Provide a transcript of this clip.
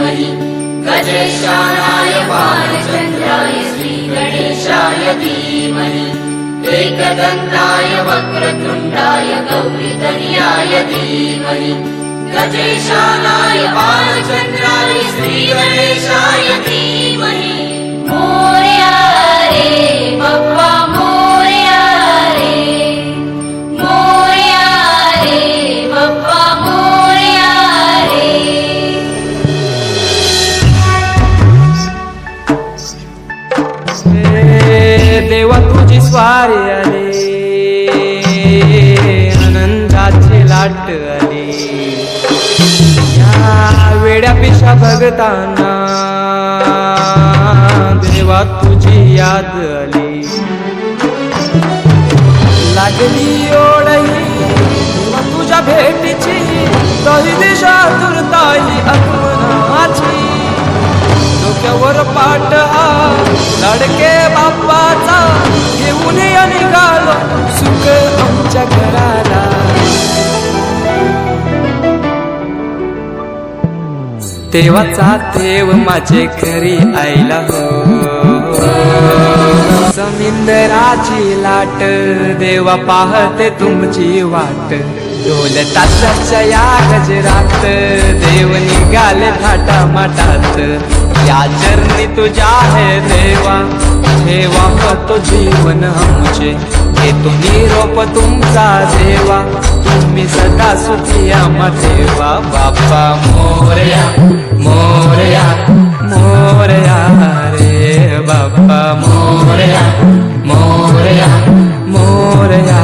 धीमहि। गजेशानाय बालचन्द्राय श्रीगणेशाय धीमहि। एकदन्ताय वक्रतुण्डाय गौरीतनयाय धीमहि। गजेशानाय बालचन्द्राय श्रीगणेशाय धीमहि स्वारी आली. आनंदाची लाट आली. या वेड्या पिशा भगताना देवा तुझी याद आली. लागली देवाचा देव माझे घरी आईला हो. समिंदराची लाट देवा पाहते तुमची वाट. ढोल ताशाच्या या गजरात देव निघाले थाटा माटात या चरणी तुझ्या आहे देवा ठेवा तो जीवन आमचे. तुम्ही रपं तुमचा देवा. तुम्ही सदा सुखी आम्हा देवा बाप्पा मोरया मोरया मोरया रे बाप्पा मोरया मोरया मोरया